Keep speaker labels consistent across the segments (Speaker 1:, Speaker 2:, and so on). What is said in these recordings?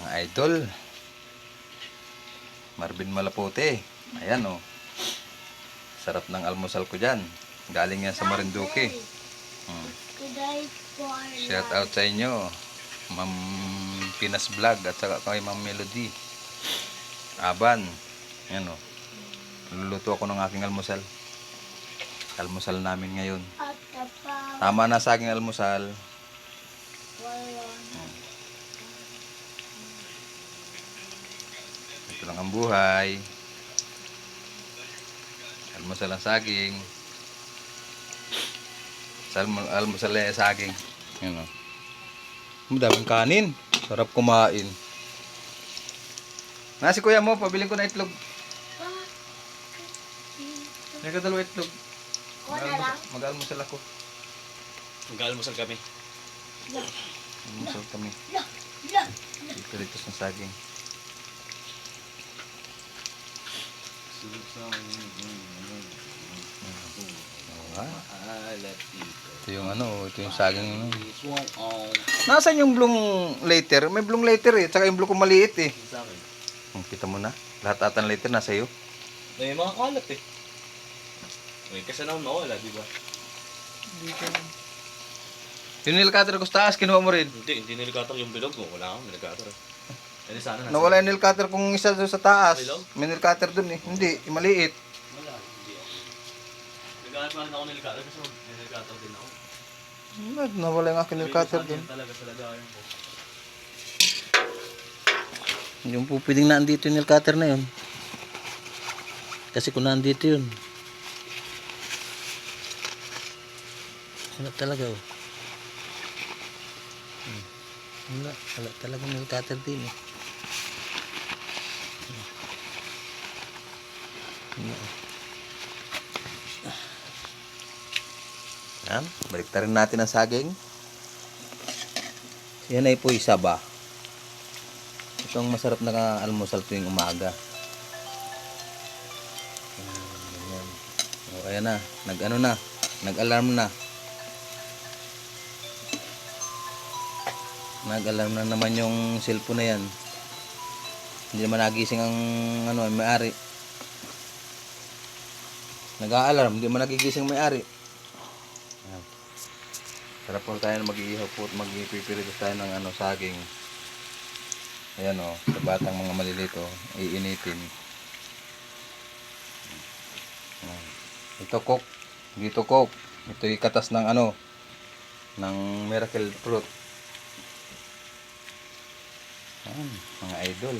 Speaker 1: Mga idol. Marvin Malapote. Ayan oh. Sarap ng almusal ko dyan. Galing yan sa Marinduque. Hmm. Shout out sa inyo. Ma'am Pinas Vlog at saka kay Ma'am Melody. Aban. Ayan oh. Luluto ako ng aking almusal. Almusal namin ngayon. Tama na sa aking almusal. Ito lang ang buhay. Almusal ang saging. Salmo, almusal ang saging. Yan o. Madaming kanin. Sarap kumain. Nasi kuya mo, pabiling ko na itlog. May kadalawa itlog.
Speaker 2: Ko na lang.
Speaker 1: Mag-almusal ako.
Speaker 3: Mag-almusal kami.
Speaker 1: Almusal kami. Dito dito sa saging. Oo nga. Ito yung ano, ito yung saging. ano. Nasaan yung blue later? May blue later eh. Tsaka yung ko maliit eh. Hmm, kita mo na. Lahat atan later nasa iyo.
Speaker 3: May mga kalat eh. May kasi naman nawala, di ba?
Speaker 1: Yung nilcutter ko sa taas, kinuha mo rin.
Speaker 3: Hindi, hindi nilikator yung bilog mo. Wala akong nilikator eh. Hindi sana nasa...
Speaker 1: Nawala yung nilcutter kung isa doon sa taas.
Speaker 3: Bilog?
Speaker 1: May nilcutter doon eh. Hindi, yung maliit.
Speaker 3: Wala, hindi ako. Nagkahanap pa rin ako nilikator kasi may nilikator din ako.
Speaker 1: Na- Nawala yung aking nilcutter
Speaker 3: Sabi
Speaker 1: doon.
Speaker 3: talaga sa lagayan ko.
Speaker 1: Yung po pwedeng nandito yung nilcutter na yun. Kasi kung nandito yun. Wala talaga oh. Hmm. Wala, wala talaga nilcutter din eh. Hmm. Wala. Yan, balik rin natin ang saging. Yan ay po isa ba? Itong masarap na almusal tuwing umaga. Ganyan. O, ayan na. Nag-ano na. Nag-alarm na. Nag-alarm na naman yung cellphone na yan. Hindi naman nagising ang ano, may-ari. Nag-a-alarm, hindi man nagigising may-ari. Sarap po tayo mag-iihaw po at mag-ipipiritos tayo ng ano, saging. Ayan o, sa batang mga malilito, iinitin. Ayan. Ito coke, dito coke. Ito yung katas ng ano, ng miracle fruit. Ayan, mga idol.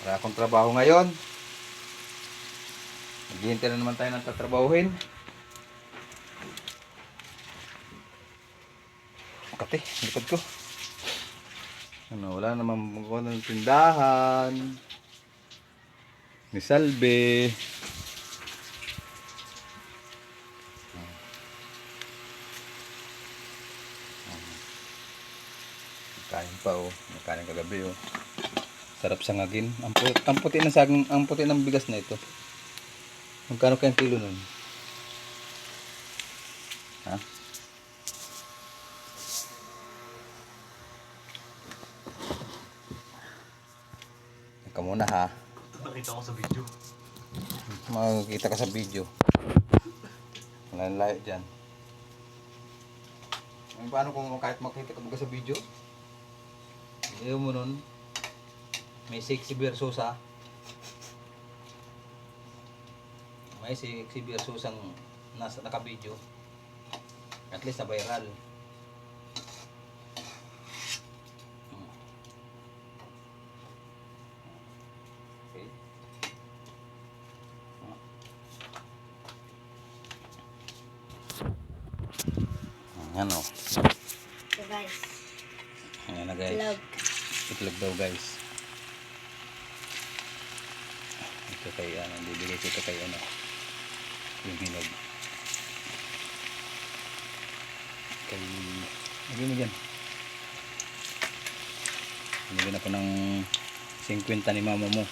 Speaker 1: Wala akong trabaho ngayon. Naghihintay na naman tayo ng tatrabahuhin. Kati, likod ko. Ano, wala namang wala ng tindahan. Ni Salve. Kain pa oh. Nakain kagabi oh. Sarap sa ngagin. Ang puti, ang puti ng saging, ang puti ng bigas na ito. Magkano kayang kilo nun? Ha? Ikaw muna ha.
Speaker 3: Nakita ko sa video.
Speaker 1: Makikita ka sa video. Wala nang layo dyan. Ay, paano kung kahit makita ka ba sa video? Ayaw mo nun. May sexy versusa. May sexy versusang nasa naka-video. At least na viral. Okay. Ayan o.
Speaker 2: So guys,
Speaker 1: Ayan na guys.
Speaker 2: vlog.
Speaker 1: Itlog daw guys. Ito kay ano, bibigay ko ito kay ano. Yung hinog. Kay, lagyan mo dyan. Binigyan ako ng 50 ni mama mo.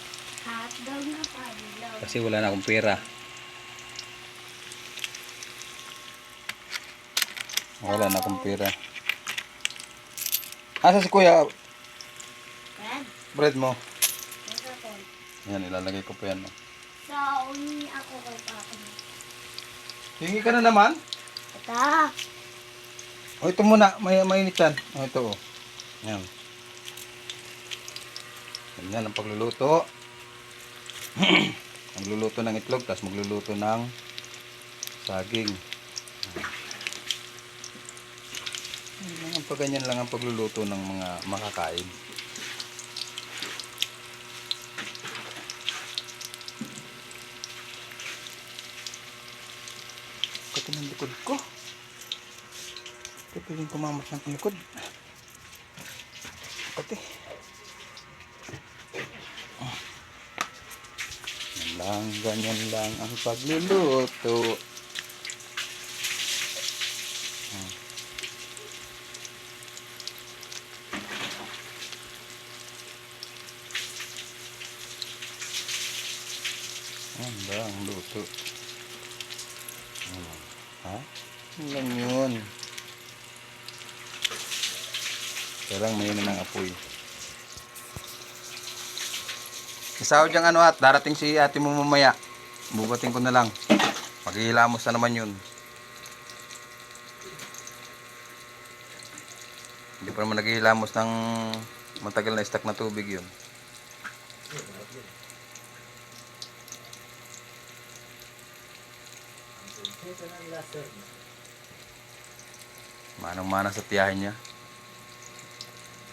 Speaker 2: Hotdog na pa, vlog.
Speaker 1: Kasi wala na akong pera. Wala na akong pera. Asa si kuya? bread mo. Yan, ilalagay ko pa yan. oh.
Speaker 2: Sa uni ako kay Papa.
Speaker 1: Hingi ka na naman.
Speaker 2: Ito.
Speaker 1: O, ito muna. May, mainit yan. O, ito, o. Yan. Ganyan ang pagluluto. magluluto ng itlog, tapos magluluto ng saging. Yan lang ang pagganyan lang ang pagluluto ng mga makakain. Likod ko. Kati yung kumamat ng likod. Kati. Yan lang, ganyan lang ang pagluluto. Hmm. Yan lang ang luto. Hmm. Ha? Yan lang yun. Kailang may yun ng apoy. Isaw diyang ano at darating si ate mo mamaya. Bubating ko na lang. Maghihilamos na naman yun. Hindi pa naman naghihilamos ng matagal na stock na tubig yun. Manang-mana sa tiyahin niya.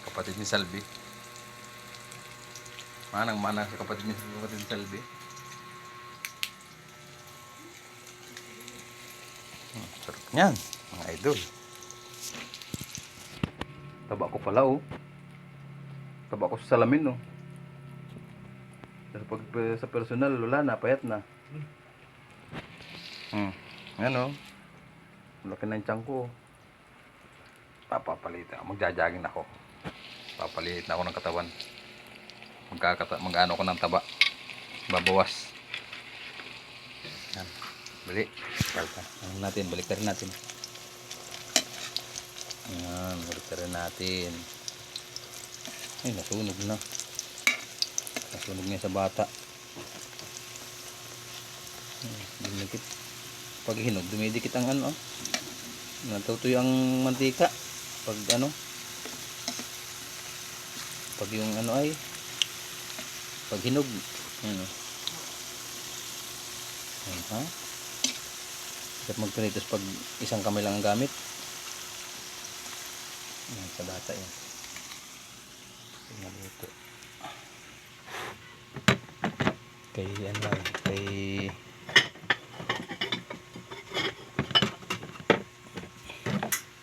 Speaker 1: Kapatid ni Salvi. Manang-mana sa kapatid ni kapatid ni Salvi. Hmm, sarap niyan, mga idol. Taba ko pala oh. Taba ko sa salamin oh. Pero pag sa personal, wala na, payat na. Hmm. Yan oh. Laki ng tiyan ko. Papapalitan. Magjajagin ako. Papaliit na ako ng katawan. Magkakata, mag-ano ko ng taba. Babawas. Yan. Bali. Balta. Ano natin? Balik rin natin. Yan. Balik rin natin. Ay, nasunog na. Nasunog niya sa bata. Dumidikit. Pag hinog, dumidikit ang ano. Natutuyo ang mantika. Pag ano. Pag yung ano ay. Pag hinog. Ano. Ayan, ha? Dapat magpinitos pag isang kamay lang ang gamit. Ayan, sa bata yan. Naluto. Kay ano eh, kay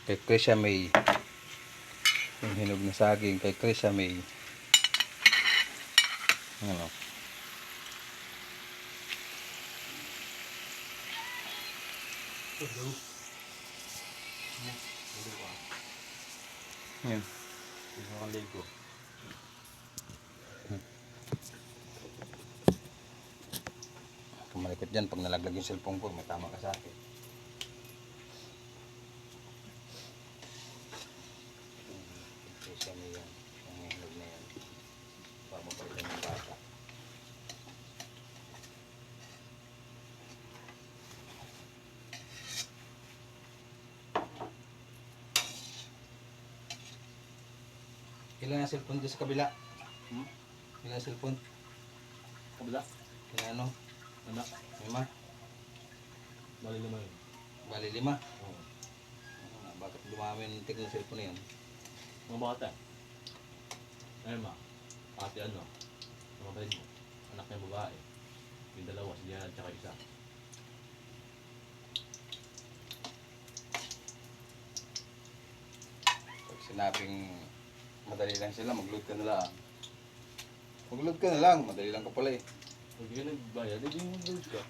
Speaker 1: kay Krisha May yung hinog na saging kay Krisha May ano yan
Speaker 3: Isang ligo.
Speaker 1: Kumalikot dyan pag nalaglag yung cellphone ko, may tama ka sa akin. Ito siya na yan. Yung hinog na yan. Para mapalitan yung bata. Ilan ang cellphone dyan sa kabila?
Speaker 3: Hmm?
Speaker 1: Ilan ang cellphone?
Speaker 3: Kabila.
Speaker 1: Ilan ano?
Speaker 3: Anak.
Speaker 1: Lima?
Speaker 3: Bali naman yun.
Speaker 1: Bali lima?
Speaker 3: Oo.
Speaker 1: Ah, bakit dumami ng tig ng cellphone na yan?
Speaker 3: Mga bata. Ayun ma. Ate ano. Mga kapatid mo. Anak niya babae. Yung dalawa. Si Diana at saka isa.
Speaker 1: Pag sinabing madali lang sila, mag-load ka na lang. Mag-load ka na lang, madali lang ka pala eh.
Speaker 3: Pag di ka nagbayad, hindi mo mag ka.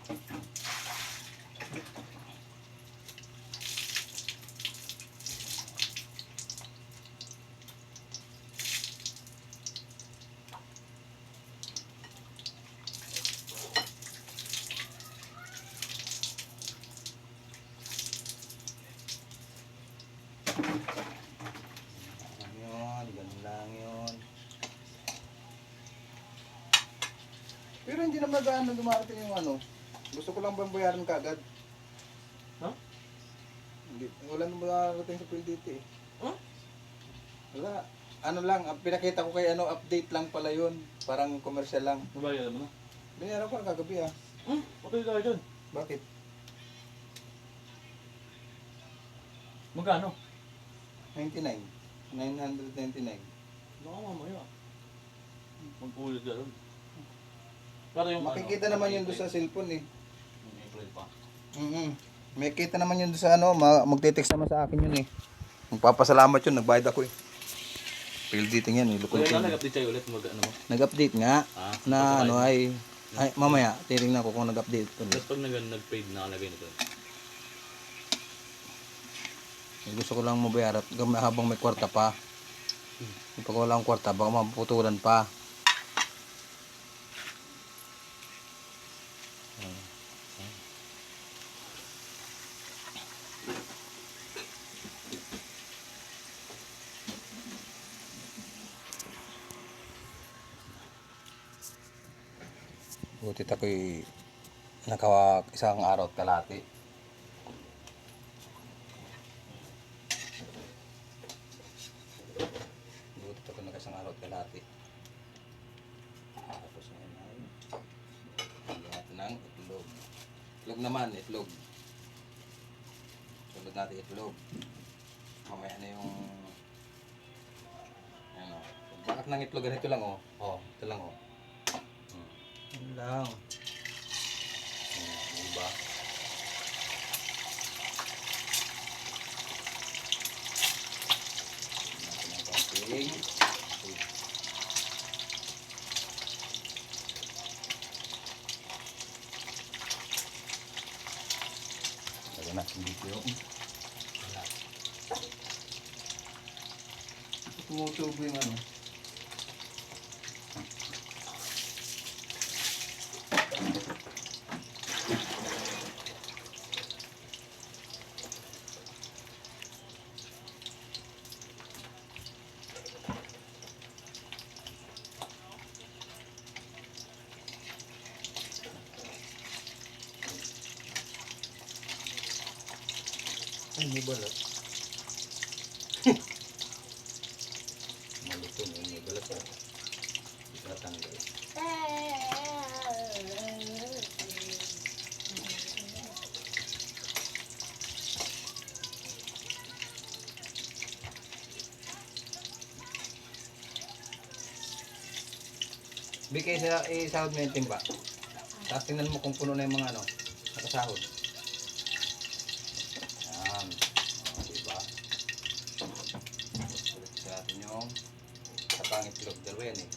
Speaker 1: Ganun yun, ganun lang yun. Pero hindi naman gaano dumarating yung ano. Gusto ko lang bang bayaran kagad.
Speaker 3: Ha?
Speaker 1: Hindi, wala nang dumarating sa PLDT eh.
Speaker 3: Huh?
Speaker 1: Wala. Ano lang, ang pinakita ko kay ano, update lang pala yun. Parang commercial lang.
Speaker 3: Nabayad mo na.
Speaker 1: Binayaran ko na kagabi ah.
Speaker 3: Hmm, patay tayo dyan.
Speaker 1: Bakit?
Speaker 3: Magkano?
Speaker 1: 99. 999.
Speaker 3: Baka mamaya. Mag-ulit ka doon. Pero yung
Speaker 1: Makikita
Speaker 3: ano,
Speaker 1: naman yun doon sa cellphone eh.
Speaker 3: Yung April pa.
Speaker 1: Mm May kita naman yun doon sa ano, ma- magte-text naman sa akin yun eh. Magpapasalamat yun, nagbayad ako eh. PLDT yan eh, lukod
Speaker 3: Kaya
Speaker 1: ko.
Speaker 3: nag-update kayo ulit mag ano mo.
Speaker 1: Nag-update nga
Speaker 3: Ah,
Speaker 1: na ano ay, ay mamaya, titingnan ko kung nag-update ulit.
Speaker 3: Tapos pag nag nag-paid nakalagay na doon.
Speaker 1: Eh, Gusto ko lang mabayar at gam- habang may kwarta pa. Pag wala akong kwarta, baka maputulan pa. Butit ako'y nakawak isang araw at kalati. Butit ako nakasang araw at kalati. Tapos ngayon ay lahat ng itlog. Itlog naman, itlog. Tulad natin itlog. Mamaya na yung ano. Bakit ng itlog ganito lang oh. Oh, ito lang oh. Hmm. Yun lang. Hmm, diba? Uy. Lagyan natin dito yung wala. Tumutubo yung ano. May balat. Maluto na may balat ah. Itatanggal. Bigay sa isahod mo yung timba. Tapos tingnan mo kung puno na yung mga ano, nakasahod. Yan. O, diba? Ulit sa atin yung itlog dalawa yan eh.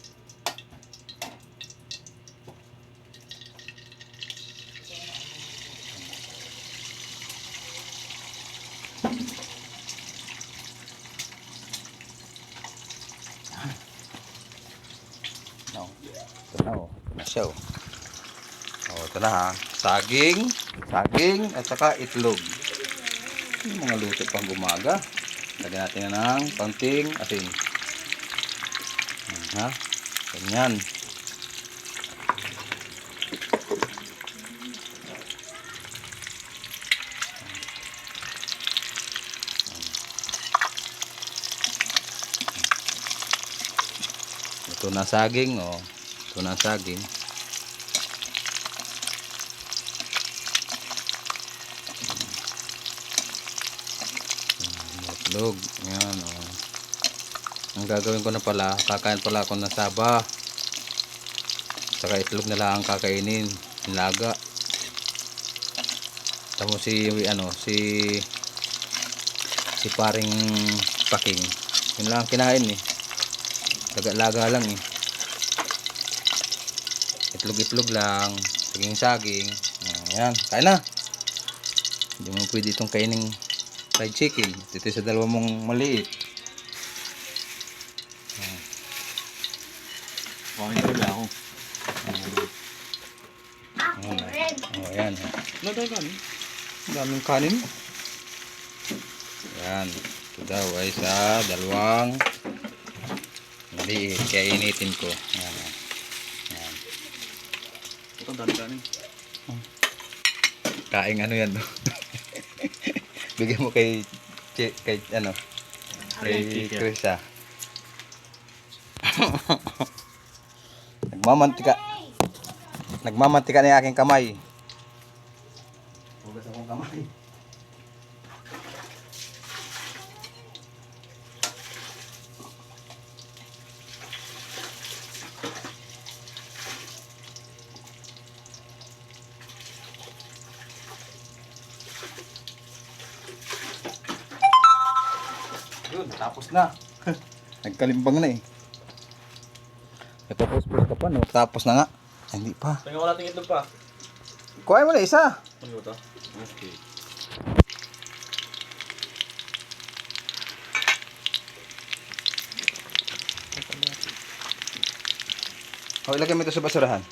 Speaker 1: No. Oh. Ito na siya oh. Oh, ito na ha. Saging, saging, at saka itlog. Yung mga luto pang gumaga. Lagyan natin na ng konting asin. Ha? Ganyan. Ito na saging, oh. Ito na saging. Itlog. Yan, oh. Ang gagawin ko na pala, kakain pala ako ng saba. Saka itlog na lang ang kakainin. Nilaga. Tapos si, ano, si, si paring paking. Yun lang ang kinain eh. Laga-laga lang eh. Itlog-itlog lang. Saging-saging. Ayan. Kain na. Hindi mo pwede itong kainin fried chicken. Dito sa dalawa mong maliit.
Speaker 3: Kumain ko lang ako.
Speaker 2: Ako rin.
Speaker 1: Oh, ayan. Ang daming kanin. Ayan. Ito daw ay sa dalawang maliit. Kaya initin ko. Ayan. Ayan.
Speaker 3: Ito, dami kanin.
Speaker 1: Kaing ano yan? Bigyan mo kay, kay, ano, kay ah. Nagmamantika. Nagmamantika na yung aking kamay. Hugas akong kamay. Yun, tapos na. Nagkalimbang na eh. Nagpapospos ka pa, no? Tapos na nga. Ay, hindi pa.
Speaker 3: Tingnan ko natin itlog pa.
Speaker 1: Kuhain mo na isa.
Speaker 3: Ano ba ito? Okay.
Speaker 1: O, ilagay mo ito sa basurahan.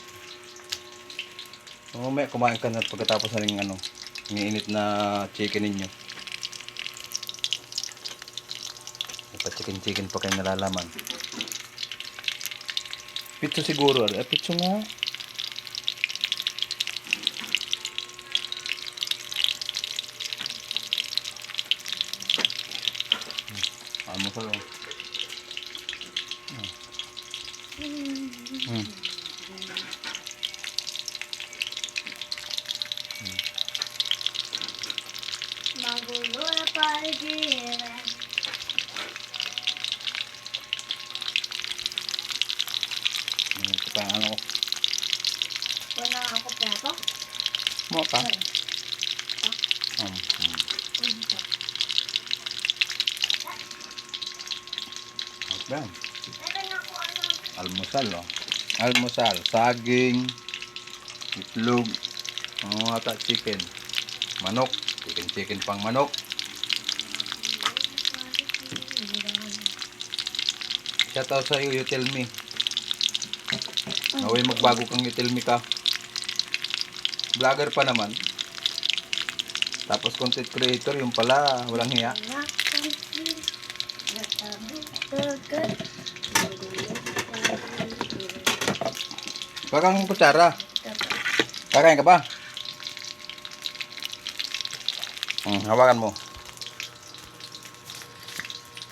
Speaker 1: Mamaya kumain ka na pagkatapos na rin ano, iniinit na chicken ninyo. Chicken chicken pa kayo nalalaman. Pizza siguro. Eh, pizza nga. Hmm. Ano sa Hmm.
Speaker 2: Magulo na paligiran.
Speaker 1: Hmm, Ito pa ano ko.
Speaker 2: Wala ako plato.
Speaker 1: Mo ka.
Speaker 2: Ay,
Speaker 1: Um, hmm.
Speaker 2: ito. Ano.
Speaker 1: Almusal, oh. Almusal. Saging. Itlog. Ano ata chicken. Manok. Chicken chicken pang manok. Shout out sa iyo, you tell me. Naway magbago kang you tell me ka. Vlogger pa naman. Tapos content creator, yung pala, walang hiya. Kakang kutsara. Kakain ka ba? Hmm, hawakan mo.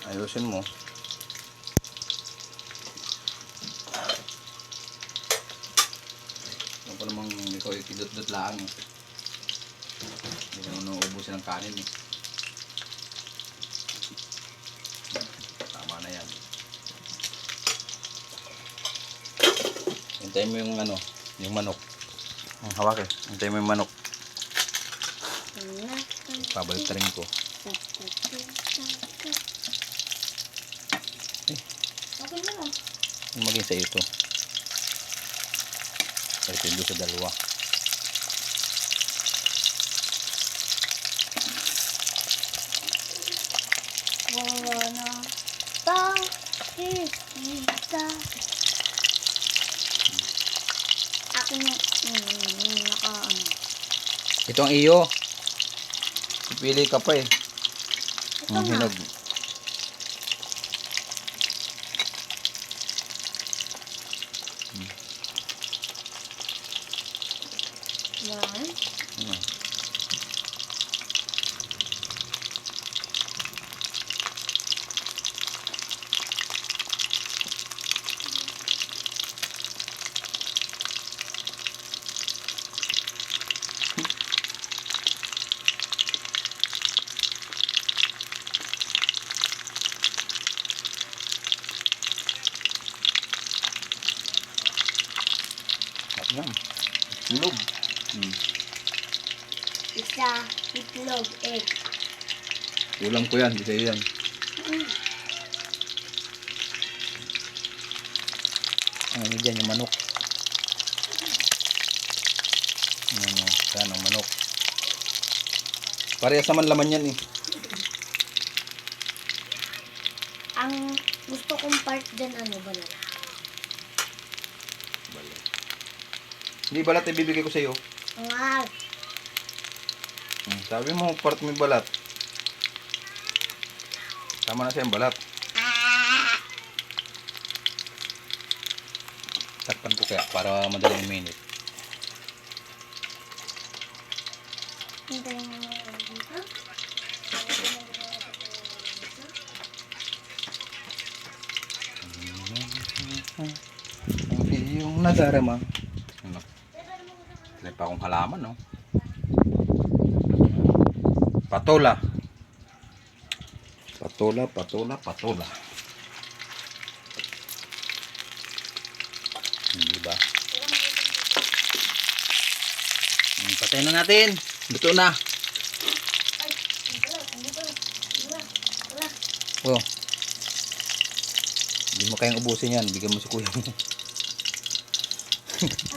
Speaker 1: Ayusin mo. Ano pa namang ikaw ikidot-dot lang eh. Hindi mo nauubusin ng kanin eh. Tama na yan. Hintayin mo yung ano, yung manok. Hmm, hawak eh. Hintayin mo yung manok.
Speaker 2: Anak ko,
Speaker 1: Pabaltarin ko.
Speaker 2: tagat. Okay na lang.
Speaker 1: Maging sa ito. Ito yung sa dalawa.
Speaker 2: Wala na pakikita. Akin yung mm, naka ano.
Speaker 1: Ito ang iyo. Pipili ka pa eh.
Speaker 2: Ito
Speaker 1: Ang hinog.
Speaker 2: Yan.
Speaker 1: Hmm. Sarap yan. Itlog. Hmm.
Speaker 2: Isa, itlog, egg.
Speaker 1: Ulam ko yan, di yan. Ano yun dyan, yung manok. Ano, yan ang manok. Parehas naman laman yan eh.
Speaker 2: Ang gusto kong part dyan, ano ba na?
Speaker 1: Hindi balat ibibigay ko sa'yo.
Speaker 2: Nga,
Speaker 1: Hmm, sabi mo, part yung balat. Tama na siya balat. Takpan ko kaya para
Speaker 2: madali uminit.
Speaker 1: Ang yung nadarama. Ano? Tinay pa akong halaman, no? Patola. Patola na.
Speaker 2: Ay, dito lang, dito lang. Dito lang. Wala.
Speaker 1: Oh. Hindi mo kayang ubusin yan. Bigyan mo si kuya.